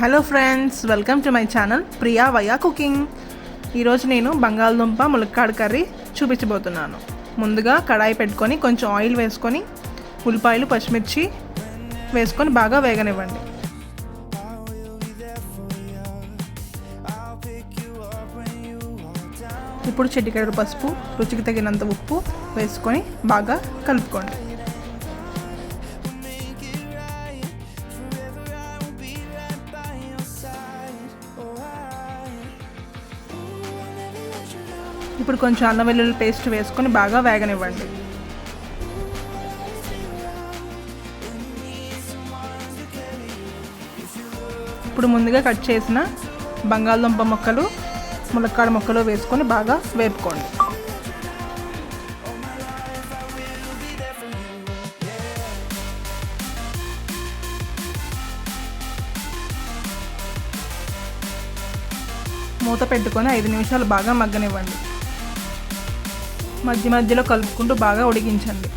Hello friends welcome to my channel Priya via cooking ఈరోజు నేను బంగాళదుంప ములక్కాడ కర్రీ చూపించబోతున్నాను. ముందుగా కడాయి పెట్టుకొని కొంచెం ఆయిల్ వేసుకొని ఉల్లిపాయలు పచ్చిమిర్చి వేసుకొని బాగా వేగనివ్వండి. ఇప్పుడు చెట్టికడ పసుపు రుచికి తగినంత ఉప్పు వేసుకొని బాగా కలుపుకోండి. ఇప్పుడు కొంచెం అల్లం వెల్లుల్లి పేస్ట్ వేసుకొని బాగా వేగనివ్వండి. ఇప్పుడు ముందుగా కట్ చేసిన బంగాళదుంప ముక్కలు ములక్కాడ ముక్కలు వేసుకొని బాగా వేపుకోండి. మూత పెట్టుకొని ఐదు నిమిషాలు బాగా మగ్గనివ్వండి. మధ్య మధ్యలో కలుపుకుంటూ బాగా ఉడికించండి.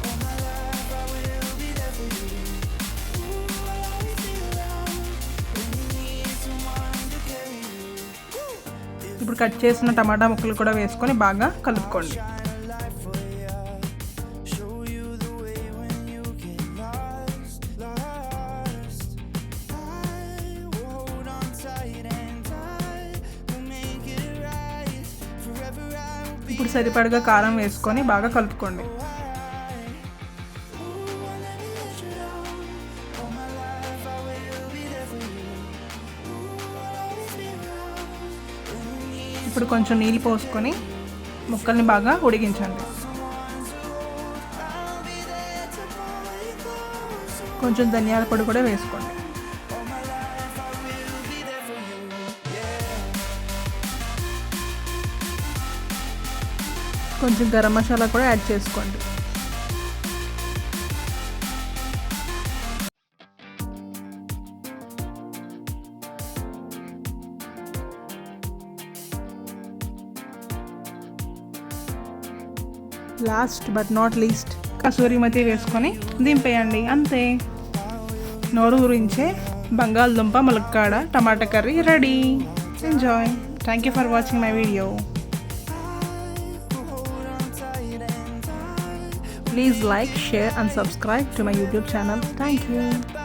ఇప్పుడు కట్ చేసిన టమాటా ముక్కలు కూడా వేసుకొని బాగా కలుపుకోండి. ఇప్పుడు సరిపడగా కారం వేసుకొని బాగా కలుపుకోండి. ఇప్పుడు కొంచెం నీళ్ళు పోసుకొని ముక్కల్ని బాగా ఉడికించండి. కొంచెం ధనియాల పొడి కూడా వేసుకోండి. కొంచెం గరం మసాలా కూడా యాడ్ చేసుకోండి. లాస్ట్ బట్ నాట్ లీస్ట్ కసూరి మతి వేసుకొని దింపేయండి అంతే. నోరు గురించే బంగాళదుంప ములక్కాడ టమాటా curry ready. Enjoy thank you for watching my video Please like, share and subscribe to my YouTube channel. Thank you.